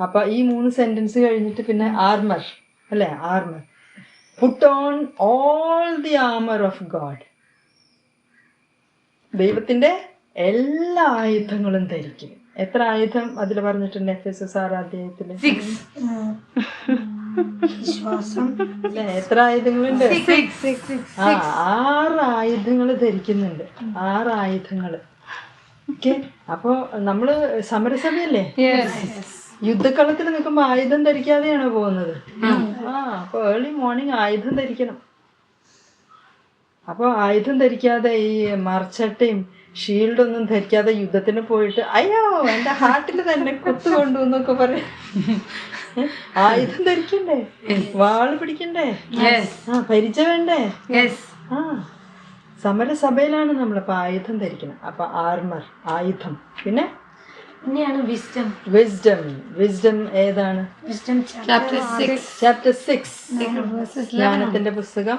അപ്പൊ ഈ മൂന്ന് സെന്റൻസ് കഴിഞ്ഞിട്ട് പിന്നെ ആർമർ അല്ലേ? Armour put on all the armour of God ദൈവത്തിന്റെ എല്ലാ ആയുധങ്ങളും ധരിക്കും. എത്ര ആയുധം അതിൽ പറഞ്ഞിട്ടുണ്ട് എഫ് എസ് എസ് ആർ അധ്യായത്തിൽ വിശ്വാസം? എത്ര ആയുധങ്ങളുണ്ട്? ആ ആറ് ആയുധങ്ങൾ ധരിക്കുന്നുണ്ട്. ആറ് ആയുധങ്ങൾ ഓക്കെ. അപ്പോ നമ്മൾ സമരസഭയല്ലേ? യുദ്ധക്കളത്തിൽ നിൽക്കുമ്പോ ആയുധം ധരിക്കാതെയാണ് പോകുന്നത്? ആ അപ്പൊ ഏർലി മോർണിംഗ് ആയുധം ധരിക്കണം. അപ്പൊ ആയുധം ധരിക്കാതെ ഈ മറച്ചട്ടയും ഷീൽഡൊന്നും ധരിക്കാതെ യുദ്ധത്തിന് പോയിട്ട് അയ്യോ എന്റെ ഹാർട്ടിൽ തന്നെ കുത്തു കൊണ്ടു എന്നൊക്കെ പറയും? ആയുധം ധരിക്കണ്ടേ? വാൾ പിടിക്കണ്ടേ? ആ പരിച വേണ്ടേ? ആ. സമരസഭയിലാണ് നമ്മളിപ്പോൾ ആയുധം ധരിക്കുന്നത് അപ്പൊ ആർമർ ആയുധം. പിന്നെ പിന്നെയാണ് വിസ്ഡം വിസ്ഡം വിസ്ഡം ഏതാണ്? വിസ്റ്റം ചാപ്റ്റർ സിക്സ് ജ്ഞാനത്തിന്റെ പുസ്തകം.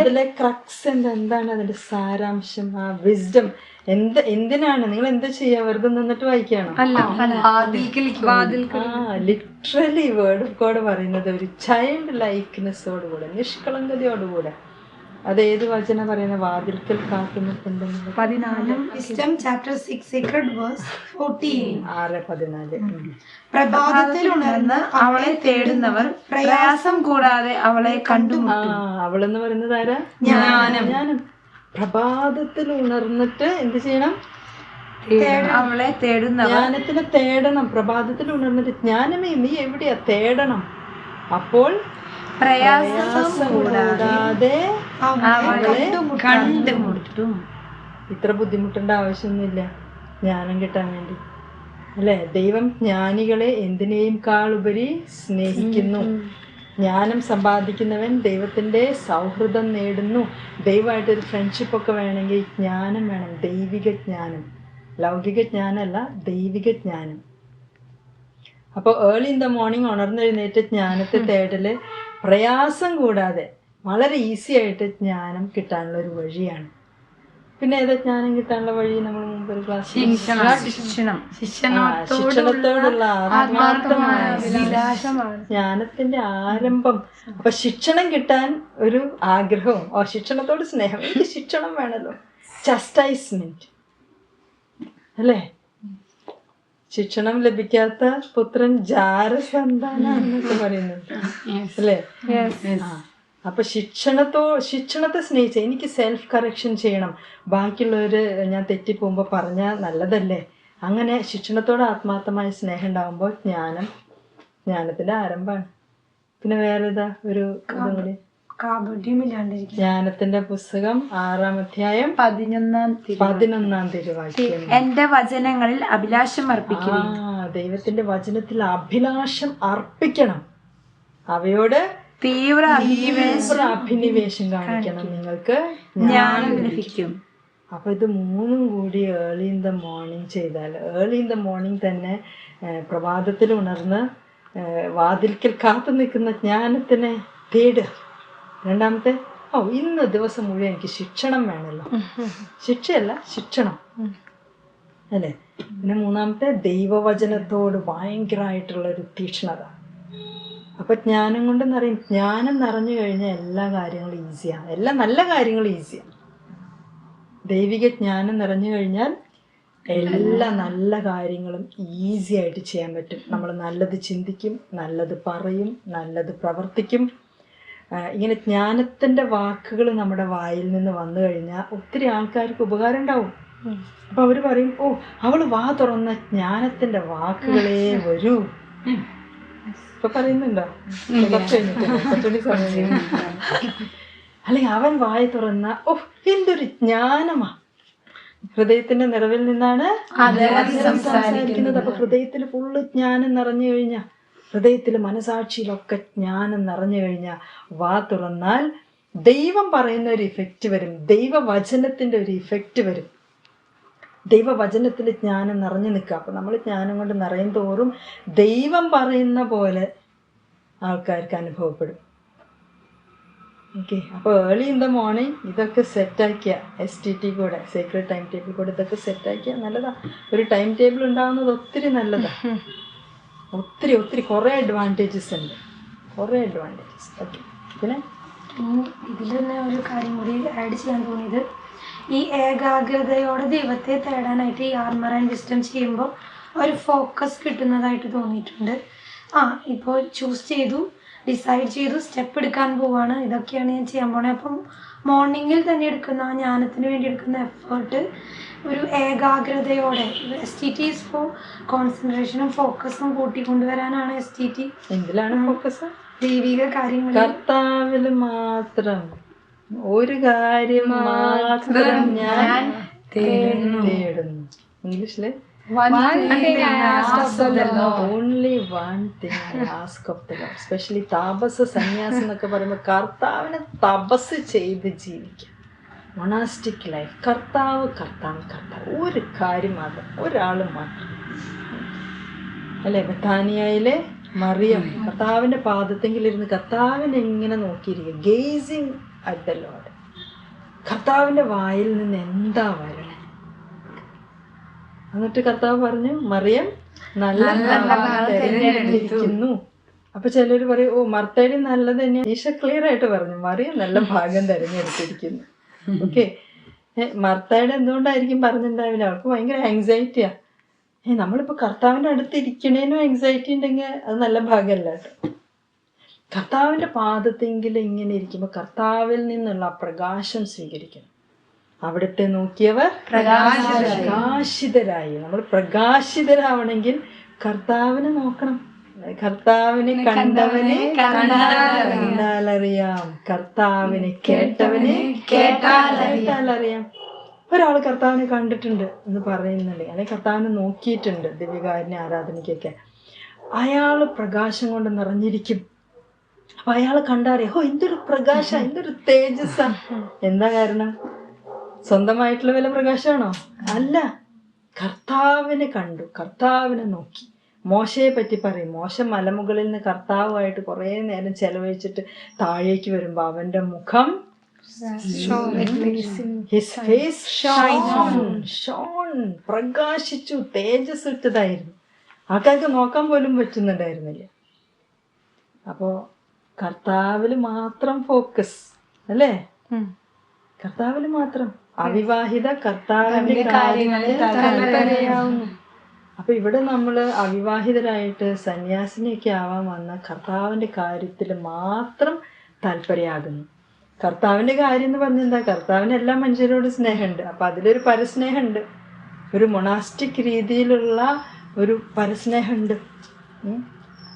അതിലെ ക്രക്സ് എന്താണ് അതിന്റെ സാരാംശം? ആ വിസ്ഡം എന്ത് എന്തിനാണ്? നിങ്ങൾ എന്താ ചെയ്യാ? വെറുതെ നിന്നിട്ട് വായിക്കാണോ ആ ലിറ്ററലി വേർഡ് ഓഫ് ഗോഡ് പറയുന്നത് ഒരു ചൈൽഡ് ലൈക്ക്നെസ്സോടുകൂടെ നിഷ്കളങ്കതയോടുകൂടെ. അത് ഏത് വചന പറയുന്ന? വാതിൽക്കൽ പതിനാല്. Wisdom chapter six secret verse fourteen ആറ് പതിനാല്. പ്രഭാതത്തിൽ ഉണർന്ന് അവളെ തേടുന്നവർ പ്രയാസം കൂടാതെ അവളെ കണ്ടു അവളെന്ന് പറയുന്നത് ആരാ? ജ്ഞാനം പ്രഭാതത്തിൽ ഉണർന്നിട്ട് എന്ത് ചെയ്യണം? അവളെ തേടുന്ന ജ്ഞാനത്തിനെ തേടണം. പ്രഭാതത്തിൽ ഉണർന്നിട്ട് ജ്ഞാനമേ നീ എവിടെയാ? തേടണം. അപ്പോൾ പ്രയാസം കൂടാതെ അവളെ കണ്ടുമുട്ടും. ഇത്ര ബുദ്ധിമുട്ടേണ്ട ആവശ്യമൊന്നുമില്ല. ജ്ഞാനം കിട്ടാൻ വേണ്ടി. അല്ലെ? ദൈവം ജ്ഞാനികളെ എന്തിനേയും കാളുപരി സ്നേഹിക്കുന്നു. ജ്ഞാനം സമ്പാദിക്കുന്നവൻ ദൈവത്തിന്റെ സൗഹൃദം നേടുന്നു. ദൈവമായിട്ടൊരു ഫ്രണ്ട്ഷിപ്പ് ഒക്കെ വേണമെങ്കിൽ ജ്ഞാനം വേണം. ദൈവിക ജ്ഞാനം. ലൗകിക ജ്ഞാനമല്ല ദൈവിക ജ്ഞാനം. അപ്പോൾ ഏർലി ഇൻ ദ മോർണിംഗ് ഉണർന്നെഴുന്നേറ്റ് ജ്ഞാനത്തെ തേടൽ പ്രയാസം കൂടാതെ വളരെ ഈസി ആയിട്ട് ജ്ഞാനം കിട്ടാനുള്ള ഒരു വഴിയാണ്. പിന്നെ ഏതാ ജ്ഞാനം കിട്ടാനുള്ള വഴി? നമ്മൾ മുമ്പ് ഒരു ക്ലാസ് ശിക്ഷണം ശിക്ഷണത്തോടുള്ള ജ്ഞാനത്തിന്റെ ആരംഭം. അപ്പൊ ശിക്ഷണം കിട്ടാൻ ഒരു ആഗ്രഹവും ഓ ശിക്ഷണത്തോട് സ്നേഹം. എനിക്ക് ശിക്ഷണം വേണമല്ലോ ചസ്റ്റൈസ്മെന്റ് അല്ലേ? ശിക്ഷണം ലഭിക്കാത്ത പുത്രൻ ജാരസന്താനാണെന്നൊക്കെ പറയുന്നുണ്ട് അല്ലേ. അപ്പൊ ശിക്ഷണത്തോ ശിക്ഷണത്തെ സ്നേഹിച്ച എനിക്ക് സെൽഫ് കറക്ഷൻ ചെയ്യണം. ബാക്കിയുള്ളവര് ഞാൻ തെറ്റിപ്പോകുമ്പോൾ പറഞ്ഞാൽ നല്ലതല്ലേ? അങ്ങനെ ശിക്ഷണത്തോട് ആത്മാർത്ഥമായ സ്നേഹം ഉണ്ടാകുമ്പോൾ ജ്ഞാനം ജ്ഞാനത്തിന്റെ ആരംഭമാണ്. പിന്നെ വേറെ ഇതാ ഒരു ഇതും കൂടി? ജ്ഞാനത്തിന്റെ പുസ്തകം ആറാം അധ്യായം പതിനൊന്നാം പതിനൊന്നാം തിരുവാക്യം. എന്റെ വചനങ്ങളിൽ അഭിലാഷം അർപ്പിക്കണം ദൈവത്തിന്റെ വചനത്തിൽ അഭിലാഷം അർപ്പിക്കണം. അവയോട് തീവ്ര തീവ്ര അഭിനിവേശം കാണിക്കണം നിങ്ങൾക്ക്. ഞാൻ ലഭിക്കും. അപ്പൊ ഇത് മൂന്നും കൂടി ഏർലി ഇൻ ദ മോർണിംഗ് ചെയ്താൽ ഏർലി ഇൻ ദ മോർണിംഗ് തന്നെ പ്രഭാതത്തിൽ ഉണർന്ന് വാതിൽക്കൽ കാത്തു നിൽക്കുന്ന ജ്ഞാനത്തിനെ തേടുക. രണ്ടാമത്തെ ഓ ഇന്ന് ദിവസം മുഴുവൻ എനിക്ക് ശിക്ഷണം വേണമല്ലോ. ശിക്ഷയല്ല ശിക്ഷണം. അല്ലേ? പിന്നെ മൂന്നാമത്തെ ദൈവവചനത്തോട് ഭയങ്കരമായിട്ടുള്ള ഒരു തീക്ഷ്ണത. അപ്പൊ ജ്ഞാനം കൊണ്ട് നിറയും ജ്ഞാനം നിറഞ്ഞു കഴിഞ്ഞാൽ എല്ലാ കാര്യങ്ങളും ഈസിയാണ്. എല്ലാ നല്ല കാര്യങ്ങളും ഈസിയാണ്. ദൈവിക ജ്ഞാനം നിറഞ്ഞു കഴിഞ്ഞാൽ എല്ലാ നല്ല കാര്യങ്ങളും ഈസി ആയിട്ട് ചെയ്യാൻ പറ്റും. നമ്മൾ നല്ലത് ചിന്തിക്കും നല്ലത് പറയും നല്ലത് പ്രവർത്തിക്കും. ഇങ്ങനെ ജ്ഞാനത്തിന്റെ വാക്കുകൾ നമ്മുടെ വായിൽ നിന്ന് വന്നു കഴിഞ്ഞാൽ ഒത്തിരി ആൾക്കാർക്ക് ഉപകാരം ഉണ്ടാവും. അപ്പൊ അവർ പറയും ഓ അവൾ വാ തുറന്ന ജ്ഞാനത്തിന്റെ വാക്കുകളേ വരൂ. ഇപ്പൊ പറയുന്നുണ്ടോ? അല്ലെങ്കിൽ അവൻ വായി തുറന്ന ഓ എന്തൊരു ജ്ഞാനമാ. ഹൃദയത്തിന്റെ നിറവിൽ നിന്നാണ് സംസാരിക്കുന്നത്. അപ്പൊ ഹൃദയത്തിൽ ഫുള്ള് ജ്ഞാനം നിറഞ്ഞു കഴിഞ്ഞ ഹൃദയത്തിൽ മനസാക്ഷിയിലൊക്കെ ജ്ഞാനം നിറഞ്ഞു കഴിഞ്ഞാൽ വാ തുറന്നാൽ ദൈവം പറയുന്ന ഒരു ഇഫക്റ്റ് വരും. ദൈവവചനത്തിന്റെ ഒരു ഇഫക്റ്റ് വരും. ദൈവവചനത്തിൽ ജ്ഞാനം നിറഞ്ഞു നിൽക്കുക. അപ്പം നമ്മൾ ജ്ഞാനം കൊണ്ട് നിറയും തോറും ദൈവം പറയുന്ന പോലെ ആൾക്കാർക്ക് അനുഭവപ്പെടും. ഓക്കെ അപ്പോൾ ഏർലി ഇൻ ദ മോർണിംഗ് ഇതൊക്കെ സെറ്റാക്കിയ എസ് ടി ടി കൂടെ സീക്രട്ട് ടൈം ടേബിൾ കൂടെ ഇതൊക്കെ സെറ്റാക്കിയ നല്ലതാണ് ഒരു ടൈം ടേബിൾ ഉണ്ടാകുന്നത് ഒത്തിരി നല്ലതാ. ഒത്തിരി ഒത്തിരി കുറേ അഡ്വാന്റേജസ് ഉണ്ട്. കുറേ അഡ്വാന്റേജസ് ഓക്കെ പിന്നെ ഇതിൽ തന്നെ ഒരു കാര്യം കൂടി ആഡ് ചെയ്യാൻ തോന്നിയത്. ഈ ഏകാഗ്രതയോടെ ദൈവത്തെ തേടാനായിട്ട് ഈ ആർമർ ആൻഡ് വിസ്റ്റം ചെയ്യുമ്പോൾ ഒരു ഫോക്കസ് കിട്ടുന്നതായിട്ട് തോന്നിയിട്ടുണ്ട്. ആ ഇപ്പോൾ ചൂസ് ചെയ്തു. ഡിസൈഡ് ചെയ്തു സ്റ്റെപ്പ് എടുക്കാൻ പോവാണ്. ഇതൊക്കെയാണ് ഞാൻ ചെയ്യാൻ പോണത് അപ്പം മോർണിംഗിൽ തന്നെ എടുക്കുന്ന ആ ജ്ഞാനത്തിന് വേണ്ടി എടുക്കുന്ന എഫേർട്ട് ഒരു ഏകാഗ്രതയോടെ എസ് ടി ടി ഫോർ കോൺസെൻട്രേഷനും ഫോക്കസും കൂട്ടിക്കൊണ്ടുവരാനാണ് എസ് ടി ടി എന്തിലാണ് ഫോക്കസ് ദൈവിക കാര്യങ്ങൾ കർത്താവിൽ മാത്രം ഒരു കാര്യം മാത്രം ഞാൻ തേടുന്നു. ഇംഗ്ലീഷിൽ only one thing ask of the Lord specially താപസ് സന്യാസം എന്നൊക്കെ പറയുമ്പോൾ കർത്താവിനെ തപസ് ചെയ്ത് ജീവിക്കാം മൊണാസ്റ്റിക് ലൈഫ് കർത്താവ് കർത്താവ് കർത്താവ്. ഒരു കാര്യം മാത്രം. ഒരാൾ മാത്രം. അല്ലേ? ബത്താനിയയിലെ മറിയം. കർത്താവിന്റെ പാദത്തെങ്കിലിരുന്ന് കർത്താവിനെ എങ്ങനെ നോക്കിയിരിക്കും ഗേസിങ് അറ്റ് ദ ലോഡ് കർത്താവിന്റെ വായിൽ നിന്ന് എന്താ വരണേ എന്നിട്ട് കർത്താവ് പറഞ്ഞു മറിയം നല്ല തിരഞ്ഞെടുത്തിരിക്കുന്നു. അപ്പൊ ചിലർ പറയും ഓ മർത്തേടി നല്ലത് തന്നെയാണ് ഈശ ക്ലിയർ ആയിട്ട് പറഞ്ഞു മറിയം നല്ല ഭാഗം തിരഞ്ഞെടുത്തിരിക്കുന്നു. ഓക്കെ മർത്തയുടെ എന്തുകൊണ്ടായിരിക്കും പറഞ്ഞിട്ടുണ്ടാവില്ല? അവൾക്ക് ഭയങ്കര ആങ്സൈറ്റിയാ ഏ നമ്മളിപ്പോ കർത്താവിന്റെ അടുത്ത് ഇരിക്കണേനും ആങ്സൈറ്റി ഉണ്ടെങ്കിൽ അത് നല്ല ഭാഗമല്ല കേട്ടോ. കർത്താവിന്റെ പാദത്തെങ്കിലും ഇങ്ങനെ ഇരിക്കുമ്പോൾ കർത്താവിൽ നിന്നുള്ള ആ പ്രകാശം സ്വീകരിക്കണം. അവിടുത്തെ നോക്കിയവർ പ്രകാശിതരായി. നമ്മൾ പ്രകാശിതരാവണമെങ്കിൽ കർത്താവിനെ നോക്കണം. കർത്താവിനെ കണ്ടവനെ കണ്ടാലറിയാം. കർത്താവിനെ കേട്ടവനെ കേട്ടാലറിയാം. ഒരാൾ കർത്താവിനെ കണ്ടിട്ടുണ്ട് എന്ന് പറയുന്നുണ്ട്. അല്ലെങ്കിൽ കർത്താവിനെ നോക്കിയിട്ടുണ്ട് ദിവ്യകാരുണ്യ ആരാധനയ്ക്കൊക്കെ. അയാൾ പ്രകാശം കൊണ്ട് നിറഞ്ഞിരിക്കും. അപ്പൊ അയാൾ കണ്ടറിയാം ഓ എന്തൊരു പ്രകാശ എന്തൊരു തേജസ്സാ. എന്താ കാരണം? സ്വന്തമായിട്ടുള്ള വില പ്രകാശമാണോ? അല്ല. കർത്താവിനെ കണ്ടു. കർത്താവിനെ നോക്കി. മോശയെ പറ്റി പറയും. മോശ മലമുകളിൽ നിന്ന് കർത്താവുമായിട്ട് കുറേ നേരം ചെലവഴിച്ചിട്ട് താഴേക്ക് വരുമ്പോൾ അവന്റെ മുഖം ഹിസ് ഫേസ് ഷോൺ പ്രകാശിച്ചു. തേജസ് ഇട്ടതായിരുന്നു ആൾക്കാർക്ക് നോക്കാൻ പോലും പറ്റുന്നുണ്ടായിരുന്നില്ല. അപ്പോൾ കർത്താവിൽ മാത്രം ഫോക്കസ് അല്ലേ? കർത്താവിൽ മാത്രം. അവിവാഹിത കർത്താവിന്റെ കാര്യങ്ങളിൽ അപ്പൊ ഇവിടെ നമ്മൾ അവിവാഹിതരായിട്ട് സന്യാസിനിയൊക്കെ ആവാൻ വന്ന കർത്താവിന്റെ കാര്യത്തിൽ മാത്രം താല്പര്യമാകുന്നു. കർത്താവിന്റെ കാര്യം എന്ന് പറഞ്ഞാൽ എന്താ? കർത്താവിന് എല്ലാ മനുഷ്യരോട് സ്നേഹമുണ്ട്. അപ്പൊ അതിലൊരു പരസ്നേഹമുണ്ട്. ഒരു മൊണാസ്റ്റിക് രീതിയിലുള്ള ഒരു പരസ്നേഹമുണ്ട്.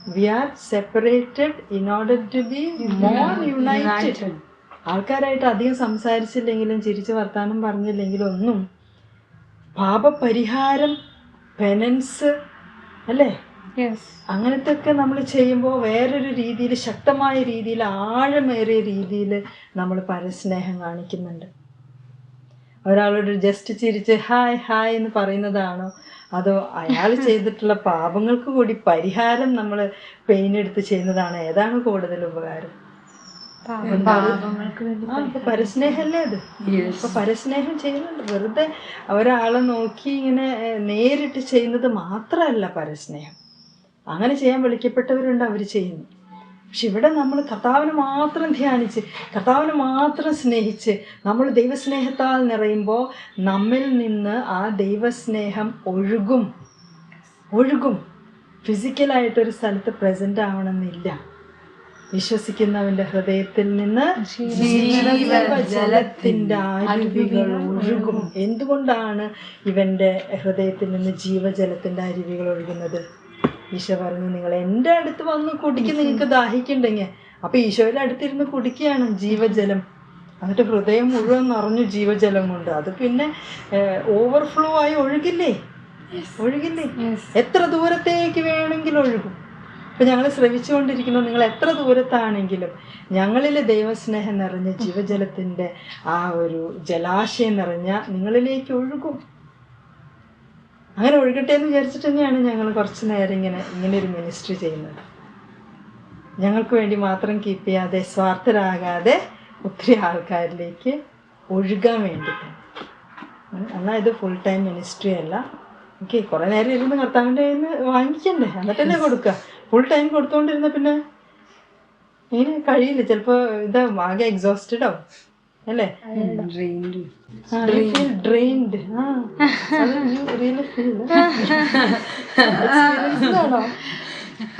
We are separated in order to be more united ആൾക്കാരായിട്ട് അധികം സംസാരിച്ചില്ലെങ്കിലും ചിരിച്ച് വർത്താനം പറഞ്ഞില്ലെങ്കിലും ഒന്നും പാപപരിഹാരം പെനൻസ് അല്ലേ? അങ്ങനത്തെ ഒക്കെ നമ്മൾ ചെയ്യുമ്പോൾ വേറൊരു രീതിയിൽ ശക്തമായ രീതിയിൽ ആഴമേറിയ രീതിയിൽ നമ്മൾ പരസ്നേഹം കാണിക്കുന്നുണ്ട്. ഒരാളോട് ജസ്റ്റ് ചിരിച്ച് ഹായ് ഹായ് എന്ന് പറയുന്നതാണോ? അതോ അയാൾ ചെയ്തിട്ടുള്ള പാപങ്ങൾക്ക് കൂടി പരിഹാരം നമ്മൾ പെയിൻ എടുത്ത് ചെയ്യുന്നതാണ്? ഏതാണ് കൂടുതൽ ഉപകാരം? പരസ്നേഹല്ലേ അത്? ഇപ്പൊ പരസ്നേഹം ചെയ്യുന്നുണ്ട്. വെറുതെ ഒരാളെ നോക്കി ഇങ്ങനെ നേരിട്ട് ചെയ്യുന്നത് മാത്രമല്ല പരസ്നേഹം. അങ്ങനെ ചെയ്യാൻ വിളിക്കപ്പെട്ടവരുണ്ട് അവർ ചെയ്യുന്നു. പക്ഷെ ഇവിടെ നമ്മൾ കർത്താവിനെ മാത്രം ധ്യാനിച്ച് കർത്താവിനെ മാത്രം സ്നേഹിച്ച് നമ്മൾ ദൈവസ്നേഹത്താൽ നിറയുമ്പോൾ നമ്മിൽ നിന്ന് ആ ദൈവസ്നേഹം ഒഴുകും. ഒഴുകും. ഫിസിക്കലായിട്ടൊരു സ്ഥലത്ത് പ്രസന്റ് ആവണമെന്നില്ല. വിശ്വസിക്കുന്നവന്റെ ഹൃദയത്തിൽ നിന്ന് ജീവജലത്തിന്റെ അരുവികൾ ഒഴുകും. എന്തുകൊണ്ടാണ് ഇവന്റെ ഹൃദയത്തിൽ നിന്ന് ജീവജലത്തിന്റെ അരുവികൾ ഒഴുകുന്നത്? ഈശോ പറഞ്ഞു നിങ്ങൾ എന്റെ അടുത്ത് വന്ന് കുടിക്കും നിങ്ങൾക്ക് ദാഹിക്കുണ്ടെങ്കിൽ അപ്പൊ ഈശോയുടെ അടുത്തിരുന്ന് കുടിക്കുകയാണ് ജീവജലം. എന്നിട്ട് ഹൃദയം മുഴുവൻ നിറഞ്ഞു ജീവജലം കൊണ്ട് അത് പിന്നെ ഓവർഫ്ലോ ആയി ഒഴുകില്ലേ? ഒഴുകില്ലേ? എത്ര ദൂരത്തേക്ക് വേണമെങ്കിലും ഒഴുകും. ഇപ്പൊ ഞങ്ങൾ ശ്രമിച്ചുകൊണ്ടിരിക്കുന്നു നിങ്ങൾ എത്ര ദൂരത്താണെങ്കിലും ഞങ്ങളിൽ ദൈവസ്നേഹം നിറഞ്ഞ ജീവജലത്തിന്റെ ആ ഒരു ജലാശയം നിറഞ്ഞ നിങ്ങളിലേക്ക് ഒഴുകും. അങ്ങനെ ഒഴുകട്ടെ എന്ന് വിചാരിച്ചിട്ട് തന്നെയാണ് ഞങ്ങൾ കുറച്ച് നേരം ഇങ്ങനെ ഇങ്ങനെ ഒരു മിനിസ്ട്രി ചെയ്യുന്നത്. ഞങ്ങൾക്ക് വേണ്ടി മാത്രം കീപ്പ് ചെയ്യാതെ സ്വാർത്ഥരാകാതെ ഒത്തിരി ആൾക്കാരിലേക്ക് ഒഴുകാൻ വേണ്ടി. തന്നെ ഉം, എന്നാൽ ഇത് ഫുൾ ടൈം മിനിസ്ട്രി അല്ല. ഓക്കെ കുറേ നേരം ഇരുന്ന് കർത്താവിന്റെ കയ്യിൽ നിന്ന് വാങ്ങിക്കണ്ടേ എന്നിട്ടല്ലേ കൊടുക്കുക. ഫുൾ ടൈം കൊടുത്തോണ്ടിരുന്ന പിന്നെ ഇങ്ങനെ കഴിയില്ല. ചിലപ്പോ ഇത് ആകെ എക്സോസ്റ്റഡ് ആവും. അല്ലേ? ഡ്രെയിൻഡ്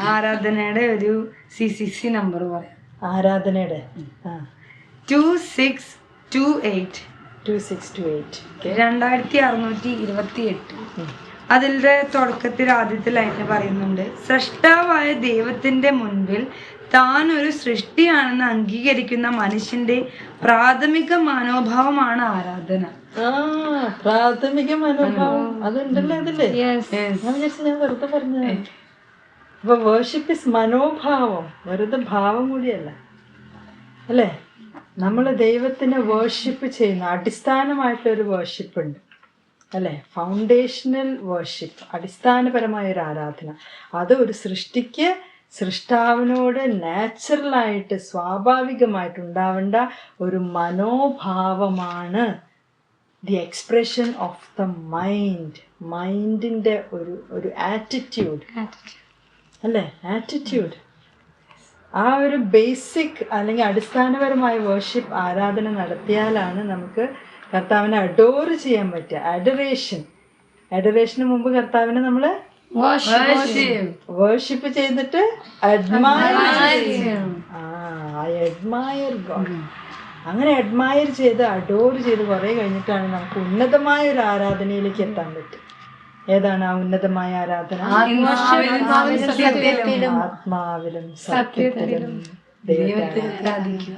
ആരാധനയുടെ ഒരു സി സി സി നമ്പർ പറയാം. ആരാധനയുടെ. ആ. Two six two eight two six two eight രണ്ടായിരത്തി അറുന്നൂറ്റി ഇരുപത്തി എട്ട് അതിന്റെ തുടക്കത്തിൽ ആദ്യത്തെ ലൈനിൽ പറയുന്നുണ്ട് സൃഷ്ടാവായ ദൈവത്തിന്റെ മുൻപിൽ താൻ ഒരു സൃഷ്ടിയാണെന്ന് അംഗീകരിക്കുന്ന മനുഷ്യന്റെ പ്രാഥമിക മനോഭാവമാണ് ആരാധന. പ്രാഥമിക മനോഭാവം. അതുണ്ടല്ലോ അതില്ലേ ഞാൻ വെറുതെ പറഞ്ഞു അപ്പൊ വേർഷിപ്പ് ഇസ് മനോഭാവം. വെറുതെ ഭാവം കൂടിയല്ല. അല്ലേ? നമ്മൾ ദൈവത്തിനെ വേർഷിപ്പ് ചെയ്യുന്ന. അടിസ്ഥാനമായിട്ടൊരു ഒരു വേർഷിപ്പ് ഉണ്ട്. അല്ലേ? ഫൗണ്ടേഷണൽ വേർഷിപ്പ് അടിസ്ഥാനപരമായ ഒരു ആരാധന. അത് ഒരു സൃഷ്ടിക്ക് സൃഷ്ടാവിനോട് നാച്ചുറലായിട്ട് സ്വാഭാവികമായിട്ട് ഉണ്ടാവേണ്ട ഒരു മനോഭാവമാണ് the expression of the mind മൈൻഡിന്റെ ഒരു ഒരു ആറ്റിറ്റ്യൂഡ് അല്ലേ? ആറ്റിറ്റ്യൂഡ് ആ ഒരു ബേസിക് അല്ലെങ്കിൽ അടിസ്ഥാനപരമായ വേർഷിപ്പ് ആരാധന നടത്തിയാലാണ് നമുക്ക് കർത്താവിനെ അഡോർ ചെയ്യാൻ പറ്റുക. അഡറേഷൻ അഡറേഷന് മുമ്പ് കർത്താവിനെ നമ്മൾ വേർഷിപ്പ് ചെയ്തിട്ട് admire ah I admire God അങ്ങനെ അഡ്മയർ ചെയ്ത് അഡോർ ചെയ്ത് കുറേ കഴിഞ്ഞിട്ടാണ് നമുക്ക് ഉന്നതമായ ഒരു ആരാധനയിലേക്ക് എത്താൻ പറ്റും ഏതാണ് ആ ഉന്നതമായ ആരാധന? ആത്മാവിലും സത്യത്തിലും. ദൈവത്തെ ആരാധിക്കുക.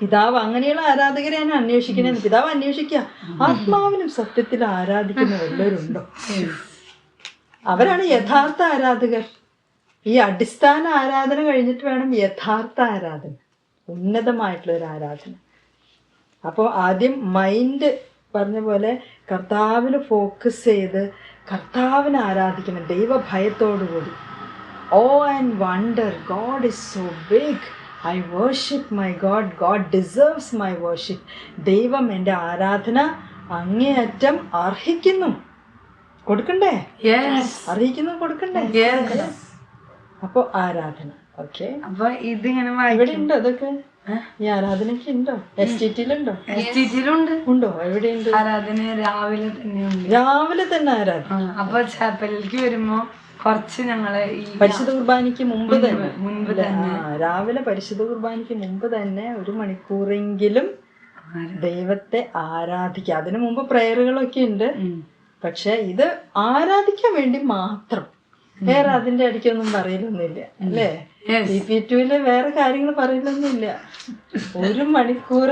പിതാവ് അങ്ങനെയുള്ള ആരാധകരെയാണ് അന്വേഷിക്കുന്നത്? പിതാവ് അന്വേഷിക്കുക. ആത്മാവിനും സത്യത്തിൽ ആരാധിക്കുന്ന വല്ലവരുണ്ടോ? അവരാണ് യഥാർത്ഥ ആരാധകർ. ഈ അടിസ്ഥാന ആരാധന കഴിഞ്ഞിട്ട് വേണം യഥാർത്ഥ ആരാധന. ഉന്നതമായിട്ടുള്ള ഒരു ആരാധന. അപ്പോൾ ആദ്യം മൈൻഡ് പറഞ്ഞ പോലെ കർത്താവിന് ഫോക്കസ് ചെയ്ത് കർത്താവിനെ ആരാധിക്കണം. ദൈവഭയത്തോടുകൂടി. Awe and wonder. God is so big. I worship my God God deserves my worship ദൈവം എന്റെ ആരാധന അങ്ങേയറ്റം അർഹിക്കുന്നു. കൊടുക്കണ്ടേ? അർഹിക്കുന്നു കൊടുക്കണ്ടേ? അപ്പോൾ ആരാധന. ഓക്കെ അപ്പൊ ഇതിങ്ങനെ ഇവിടെ ഉണ്ടോ അതൊക്കെ ഈ ആരാധനയ്ക്ക് ഉണ്ടോ എസ് ടി ടിയിലുണ്ടോ എസ് ടി ടിയിലുണ്ട് ഉണ്ടോ? എവിടെയുണ്ട്? ആരാധന രാവിലെ തന്നെ രാവിലെ തന്നെ ആരാധന. അപ്പൊ ചാപ്പലിലേക്ക് വരുമ്പോ കുറച്ച് ഞങ്ങൾ പരിശുദ്ധ കുർബാനയ്ക്ക് മുമ്പ് തന്നെ. മുൻപ് തന്നെ. രാവിലെ പരിശുദ്ധ കുർബാനയ്ക്ക് മുമ്പ് തന്നെ ഒരു മണിക്കൂറെങ്കിലും ദൈവത്തെ ആരാധിക്കുക. അതിനു മുമ്പ് പ്രയറുകളൊക്കെ ഉണ്ട്. പക്ഷെ ഇത് ആരാധിക്കാൻ വേണ്ടി മാത്രം. വേറെ അതിന്റെ അടിക്കൊന്നും പറയലൊന്നുമില്ല. അല്ലേ? സി പി ടുവിൽ വേറെ കാര്യങ്ങൾ പറയലൊന്നുമില്ല. ഒരു മണിക്കൂർ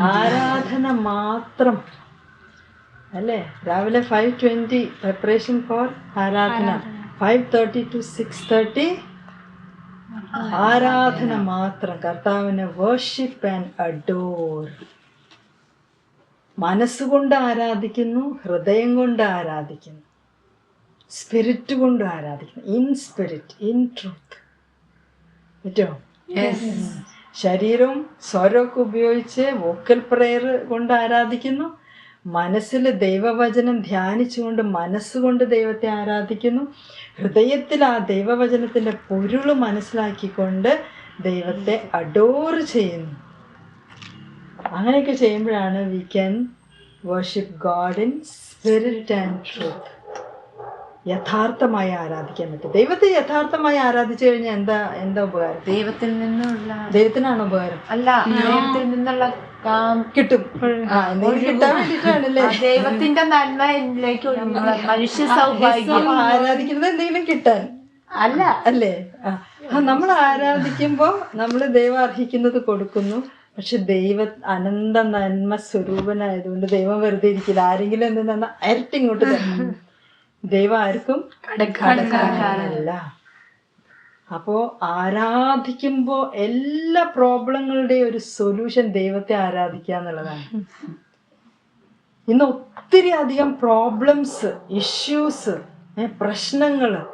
ആരാധന മാത്രം. അല്ലേ? രാവിലെ ഫൈവ് ട്വന്റി പ്രിപ്പറേഷൻ ഫോർ ആരാധന. Five thirty to six thirty ആരാധന. മാത്രം. കർത്താവിനെ വേർഷിപ്പ് ആൻഡ് അഡോർ മനസ്സുകൊണ്ട് ആരാധിക്കുന്നു ഹൃദയം കൊണ്ട് ആരാധിക്കുന്നു സ്പിരിറ്റ് കൊണ്ട് ആരാധിക്കുന്നു. ഇൻ സ്പിരിറ്റ് ഇൻ ട്രൂത്ത് പറ്റോ? ശരീരവും സ്വരമൊക്കെ ഉപയോഗിച്ച് വോക്കൽ പ്രെയർ കൊണ്ട് ആരാധിക്കുന്നു മനസ്സിൽ ദൈവവചനം ധ്യാനിച്ചുകൊണ്ട് മനസ്സുകൊണ്ട് ദൈവത്തെ ആരാധിക്കുന്നു. ഹൃദയത്തിൽ ആ ദൈവവചനത്തിന്റെ പൊരുൾ മനസ്സിലാക്കിക്കൊണ്ട് ദൈവത്തെ അഡോർ ചെയ്യുന്നു. അങ്ങനെയൊക്കെ ചെയ്യുമ്പോഴാണ് we can worship God in spirit and truth യഥാർത്ഥമായി ആരാധിക്കാൻ പറ്റും. ദൈവത്തെ യഥാർത്ഥമായി ആരാധിച്ചു കഴിഞ്ഞാൽ എന്താ എന്താ ഉപകാരം? ദൈവത്തിൽ നിന്നുള്ള ദൈവത്തിനാണ് ഉപകാരം? അല്ല ദൈവത്തിൽ നിന്നുള്ള കിട്ടും. കിട്ടാൻ വേണ്ടിട്ടാണല്ലേ ദൈവത്തിന്റെ നന്മ എന്നിലേക്ക്. മനുഷ്യ സൗഭാഗ്യം. ആരാധിക്കുന്നത് എന്തെങ്കിലും കിട്ടാൻ. അല്ല. അല്ലേ? നമ്മൾ ആരാധിക്കുമ്പോൾ നമ്മൾ ദൈവം അർഹിക്കുന്നത് കൊടുക്കുന്നു. പക്ഷെ ദൈവ അനന്ത നന്മ സ്വരൂപനായതുകൊണ്ട് ദൈവം വെറുതെ ഇരിക്കില്ല. ആരെങ്കിലും എന്ത് അരട്ടിങ്ങോട്ട് ഇരട്ടി ഇങ്ങോട്ട് തരണം ദൈവം ആർക്കും കടക്കാരനല്ല അപ്പോ ആരാധിക്കുമ്പോ എല്ലാ പ്രോബ്ലങ്ങളുടെയും ഒരു സൊല്യൂഷൻ ദൈവത്തെ ആരാധിക്കുക എന്നുള്ളതാണ്. ഇന്ന് ഒത്തിരി അധികം പ്രോബ്ലംസ് ഇഷ്യൂസ് പ്രശ്നങ്ങൾ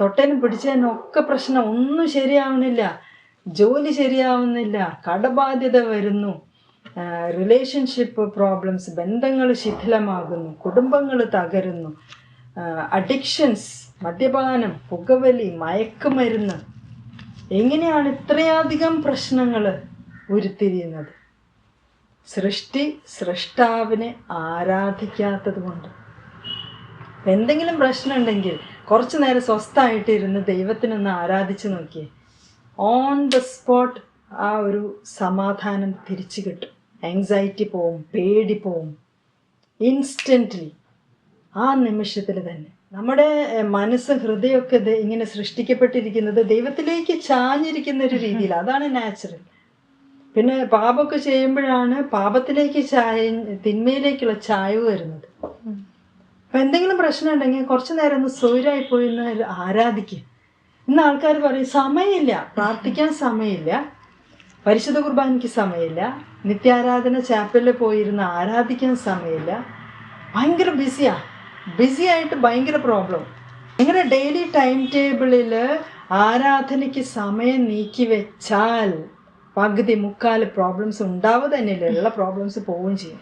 തൊട്ടേനും പിടിച്ചതിനും ഒക്കെ പ്രശ്നം ഒന്നും ശരിയാവുന്നില്ല. ജോലി ശരിയാവുന്നില്ല. കടബാധ്യത വരുന്നു. റിലേഷൻഷിപ്പ് പ്രോബ്ലംസ് ബന്ധങ്ങൾ ശിഥിലമാകുന്നു കുടുംബങ്ങൾ തകരുന്നു അഡിക്ഷൻസ് മദ്യപാനം പുകവലി മയക്കുമരുന്ന്. എങ്ങനെയാണ് ഇത്രയധികം പ്രശ്നങ്ങൾ ഉരുത്തിരിയുന്നത്? സൃഷ്ടി സൃഷ്ടാവിനെ ആരാധിക്കാത്തത് കൊണ്ട്. എന്തെങ്കിലും പ്രശ്നമുണ്ടെങ്കിൽ കുറച്ചു നേരം സ്വസ്ഥമായിട്ട് ഇരുന്ന് ദൈവത്തിനൊന്ന് ആരാധിച്ച് നോക്കിയേ. ഓൺ ദ സ്പോട്ട് ആ ഒരു സമാധാനം തിരിച്ചു കിട്ടും. ആങ്സൈറ്റി പോവും പേടി പോവും. ഇൻസ്റ്റന്റ്ലി ആ നിമിഷത്തിൽ തന്നെ. നമ്മുടെ മനസ്സ് ഹൃദയമൊക്കെ ഇങ്ങനെ സൃഷ്ടിക്കപ്പെട്ടിരിക്കുന്നത് ദൈവത്തിലേക്ക് ചാഞ്ഞിരിക്കുന്ന ഒരു രീതിയിൽ അതാണ് നാച്ചുറൽ പിന്നെ പാപമൊക്കെ ചെയ്യുമ്പോഴാണ് പാപത്തിലേക്ക് ചായ തിന്മയിലേക്കുള്ള ചായവ് വരുന്നത്. അപ്പൊ എന്തെങ്കിലും പ്രശ്നം ഉണ്ടെങ്കിൽ കുറച്ചു നേരം ഒന്ന് സൂര്യമായി പോയി ഒന്ന് ആരാധിക്കുക ഇന്ന് ആൾക്കാർ പറയും സമയമില്ല. പ്രാർത്ഥിക്കാൻ സമയമില്ല. പരിശുദ്ധ കുർബാനയ്ക്ക് സമയമില്ല. നിത്യാരാധന ചാപ്പലിൽ പോയിരുന്ന് ആരാധിക്കാൻ സമയമില്ല. ഭയങ്കര ബിസിയാ ബിസി ആയിട്ട് ഭയങ്കര പ്രോബ്ലം നിങ്ങളുടെ ഡെയിലി ടൈം ടേബിളിൽ ആരാധനയ്ക്ക് സമയം നീക്കി വെച്ചാൽ പകുതി മുക്കാൽ പ്രോബ്ലംസ് ഉണ്ടാവുക തന്നെയില്ല? ഉള്ള പ്രോബ്ലംസ് പോവുകയും ചെയ്യും.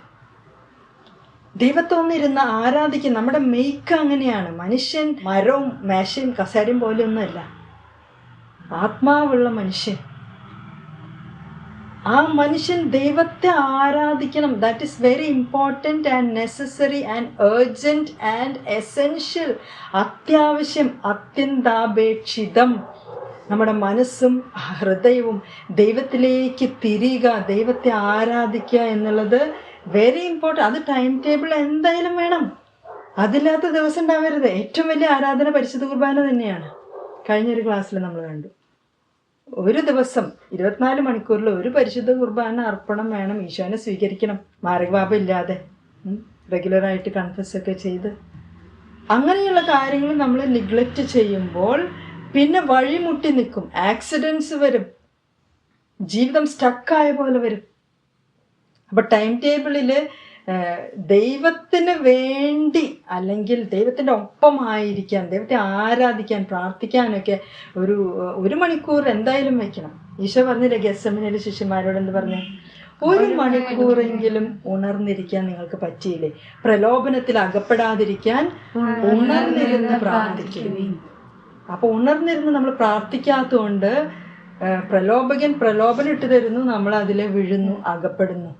ദൈവത്തെ ഒന്നിരുന്ന് ആരാധിക്കും നമ്മുടെ മെയ്ക്ക് അങ്ങനെയാണ്. മനുഷ്യൻ മരവും മേശയും കസേരയും പോലെയൊന്നുമല്ല ആത്മാവുള്ള മനുഷ്യൻ. ആ മനുഷ്യൻ ദൈവത്തെ ആരാധിക്കണം. That is very important and necessary and urgent and essential അത്യാവശ്യം അത്യന്താപേക്ഷിതം. നമ്മുടെ മനസ്സും ഹൃദയവും ദൈവത്തിലേക്ക് തിരിയുക ദൈവത്തെ ആരാധിക്കുക എന്നുള്ളത് വെരി ഇമ്പോർട്ടന്റ് അത് ടൈം ടേബിൾ എന്തായാലും വേണം. അതില്ലാത്ത ദിവസം ഉണ്ടാവരുത്. ഏറ്റവും വലിയ ആരാധന പരിശുദ്ധ കുർബാന തന്നെയാണ്. കഴിഞ്ഞൊരു ക്ലാസ്സിൽ നമ്മൾ കണ്ടു. ഒരു ദിവസം ഇരുപത്തിനാല് മണിക്കൂറിൽ ഒരു പരിശുദ്ധ കുർബാന അർപ്പണം വേണം ഈശോനെ സ്വീകരിക്കണം. മാർഗപാപം ഇല്ലാതെ റെഗുലറായിട്ട് കൺഫസ് ഒക്കെ ചെയ്ത്. അങ്ങനെയുള്ള കാര്യങ്ങൾ നമ്മൾ നിഗ്ലക്റ്റ് ചെയ്യുമ്പോൾ പിന്നെ വഴിമുട്ടി നിൽക്കും. ആക്സിഡൻസ് വരും. ജീവിതം സ്റ്റക്കായ പോലെ വരും. അപ്പോൾ ടൈം ടേബിളിൽ ദൈവത്തിന് വേണ്ടി അല്ലെങ്കിൽ ദൈവത്തിന്റെ ഒപ്പമായിരിക്കാൻ ദൈവത്തെ ആരാധിക്കാൻ പ്രാർത്ഥിക്കാനൊക്കെ ഒരു ഒരു മണിക്കൂർ എന്തായാലും വെക്കണം. ഈശോ പറഞ്ഞില്ലേ ഗസമിനിലെ ശിഷ്യന്മാരോട് എന്ത് പറഞ്ഞു? ഒരു മണിക്കൂറെങ്കിലും ഉണർന്നിരിക്കാൻ നിങ്ങൾക്ക് പറ്റിയില്ലേ? പ്രലോഭനത്തിൽ അകപ്പെടാതിരിക്കാൻ ഉണർന്നിരുന്ന് പ്രാർത്ഥിക്കും അപ്പൊ ഉണർന്നിരുന്ന് നമ്മൾ പ്രാർത്ഥിക്കാത്തതുകൊണ്ട് പ്രലോഭകൻ പ്രലോഭനം ഇട്ട് തരുന്നു നമ്മൾ അതിലെ വീഴുന്നു അകപ്പെടുന്നു.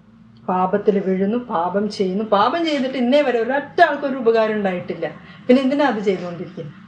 പാപത്തിൽ വീഴുന്നു പാപം ചെയ്യുന്നു. പാപം ചെയ്തിട്ട് ഇന്നേ വരെ ഒരൊറ്റ ആൾക്കൊരു ഉപകാരം ഉണ്ടായിട്ടില്ല. പിന്നെ എന്തിനാ അത് ചെയ്തുകൊണ്ടിരിക്കുന്നത്?